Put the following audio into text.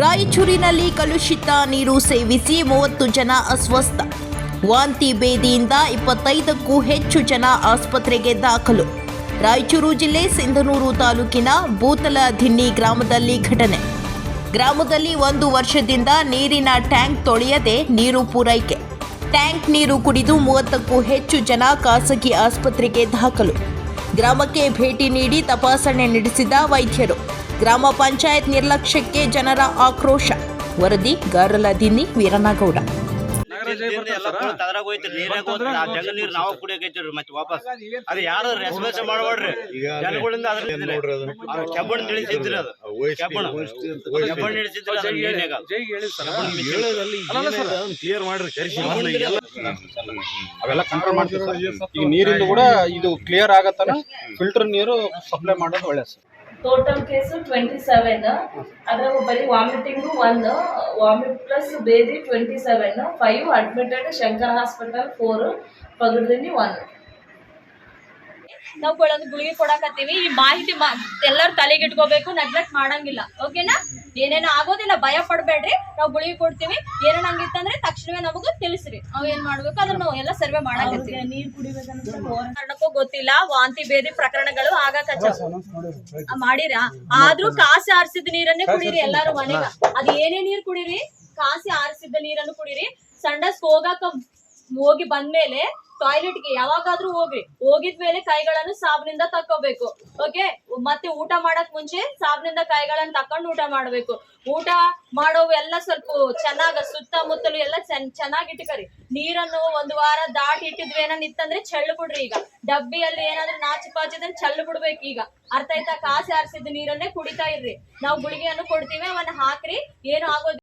ರಾಯಚೂರಿನಲ್ಲಿ ಕಲುಷಿತ ನೀರು ಸೇವಿಸಿ ಮೂವತ್ತು ಜನ ಅಸ್ವಸ್ಥ. ವಾಂತಿ ಬೇದಿಯಿಂದ ಇಪ್ಪತ್ತೈದಕ್ಕೂ ಹೆಚ್ಚು ಜನ ಆಸ್ಪತ್ರೆಗೆ ದಾಖಲು. ರಾಯಚೂರು ಜಿಲ್ಲೆ ಸಿಂಧನೂರು ತಾಲೂಕಿನ ಭೂತಲ ದಿನ್ನಿ ಗ್ರಾಮದಲ್ಲಿ ಘಟನೆ. ಗ್ರಾಮದಲ್ಲಿ ಒಂದು ವರ್ಷದಿಂದ ನೀರಿನ ಟ್ಯಾಂಕ್ ತೊಳೆಯದೆ ನೀರು ಪೂರೈಕೆ. ಟ್ಯಾಂಕ್ ನೀರು ಕುಡಿದು ಮೂವತ್ತಕ್ಕೂ ಹೆಚ್ಚು ಜನ ಖಾಸಗಿ ಆಸ್ಪತ್ರೆಗೆ ದಾಖಲು. ಗ್ರಾಮಕ್ಕೆ ಭೇಟಿ ನೀಡಿ ತಪಾಸಣೆ ನಡೆಸಿದ ವೈದ್ಯರು. ಗ್ರಾಮ ಪಂಚಾಯತ್ ನಿರ್ಲಕ್ಷ್ಯಕ್ಕೆ ಜನರ ಆಕ್ರೋಶ. ವರದಿ ಗಾರಲದಿನ್ನಿ ವೀರನಗೌಡ. ಮತ್ತೆ ವಾಪಸ್. ಅದ ಯಾರು ರೆಸ್ಪಾನ್ಸ್ ಮಾಡಬೇಡ್ರಿ? ಜನಗಳಿಂದ ಅದ್ರ ಕೆಬ್ಬಣ ತಿಳಿಸಿದ್ರಿ ಅದು. ಕೆಬ್ಬಣ ಕೆಬ್ಬಣ ಇಳಿಸಿದ್ರಿ ಅದ್ರ ನೀರ್ನ್ಯಾಗ. ಕ್ಲಿಯರ್ ಮಾಡ್ರಿ ಕರಿಸಿ ಅವೆಲ್ಲ ಕಂಟ್ರೋಲ್ ಮಾಡ್ತೀವಿ ಸರ್. ಈಗ ನೀರಿಂದ ಕೂಡ ಇದು ಕ್ಲಿಯರ್ ಆಗತ್ತನ? ಫಿಲ್ಟರ್ ನೀರು ಸಪ್ಲೈ ಮಾಡೋದು ಒಳ್ಳೆ sir. Total case twenty seven ಅದ್ರಾಗ ಬರೀ ವಾಮಿಟಿಂಗು ಒನ್ ವಾಮಿಟ್ ಪ್ಲಸ್ ಬೇದಿ twenty seven five admitted Shankar hospital four ಪಗಡ್ದಿನಿ one ನಾವು ಕೊಡೋದು ಗುಳಿಗೆ ಕೊಡಕತ್ತೀವಿ. ಈ ಮಾಹಿತಿ ಮಾ ಎಲ್ಲರೂ ತಲೆಗೆ ಇಟ್ಕೋಬೇಕು ನೆಗ್ಲೆಕ್ಟ್ ಮಾಡಂಗಿಲ್ಲ. ಓಕೆನಾ ಏನೇನೋ ಆಗೋದಿಲ್ಲ ಭಯ ಪಡಬೇಡ್ರಿ. ನಾವು ಗುಳಿಗೆ ಕೊಡ್ತೀವಿ. ಏನೇನು ಹಂಗಿತ್ತಂದ್ರೆ ತಕ್ಷಣವೇ ನಮಗೂ ತಿಳಿಸ್ರಿ. ನಾವು ಏನ್ ಮಾಡ್ಬೇಕು? ಅದನ್ನ ನಾವು ಎಲ್ಲ ಸರ್ವೆ ಮಾಡಕತ್ತೀವಿ. ನೀರ್ ಕುಡಿಬೇಕಂತ ಕಾರಣಕ್ಕೂ ಗೊತ್ತಿಲ್ಲ ವಾಂತಿ ಬೇದಿ ಪ್ರಕರಣಗಳು ಆಗಾಕಚ್ಚ. ಮಾಡಿರಾ. ಆದ್ರೂ ಕಾಸಿ ಆರಿಸಿದ ನೀರನ್ನೇ ಕುಡೀರಿ ಎಲ್ಲಾರು ಮನೆಗ. ಅದ್ ಏನೇ ನೀರ್ ಕುಡೀರಿ ಕಾಸಿ ಆರಿಸಿದ ನೀರನ್ನು ಕುಡೀರಿ. ಸಂಡಸ್ ಹೋಗಾಕ ಹೋಗಿ ಬಂದ್ಮೇಲೆ ಟಾಯ್ಲೆಟ್ಗೆ ಯಾವಾಗಾದ್ರೂ ಹೋಗ್ರಿ. ಹೋಗಿದ್ಮೇಲೆ ಕೈಗಳನ್ನು ಸಾಬಿನಿಂದ ತಕ್ಕೋಬೇಕು. ಓಕೆ ಮತ್ತೆ ಊಟ ಮಾಡಕ್ ಮುಂಚೆ ಸಾಬನಿಂದ ಕೈಗಳನ್ನ ತಕೊಂಡು ಊಟ ಮಾಡ್ಬೇಕು. ಊಟ ಮಾಡೋವು ಎಲ್ಲ ಸ್ವಲ್ಪ ಚೆನ್ನಾಗ ಸುತ್ತಮುತ್ತಲು ಎಲ್ಲ ಚೆನ್ನಾಗಿ ಇಟ್ಕರಿ. ನೀರನ್ನು ಒಂದು ವಾರ ದಾಟಿ ಇಟ್ಟಿದ್ವಿ ಏನನ್ನ ಇತ್ತಂದ್ರೆ ಚೆಲ್ಲು ಬಿಡ್ರಿ ಈಗ. ಡಬ್ಬಿಯಲ್ಲಿ ಏನಾದ್ರೂ ನಾಚು ಪಾಚಿದ್ರೆ ಚೆಲ್ಲು ಬಿಡ್ಬೇಕು ಈಗ. ಅರ್ಥ ಆಯ್ತಾ? ಕಾಸಿ ಆರಿಸಿದ ನೀರನ್ನೇ ಕುಡಿತಾ ಇರ್ರಿ. ನಾವು ಗುಳಿಗೆಯನ್ನು ಕೊಡ್ತೀವಿ, ಅವನ್ನ ಹಾಕ್ರಿ. ಏನು ಆಗೋದಿಲ್ಲ.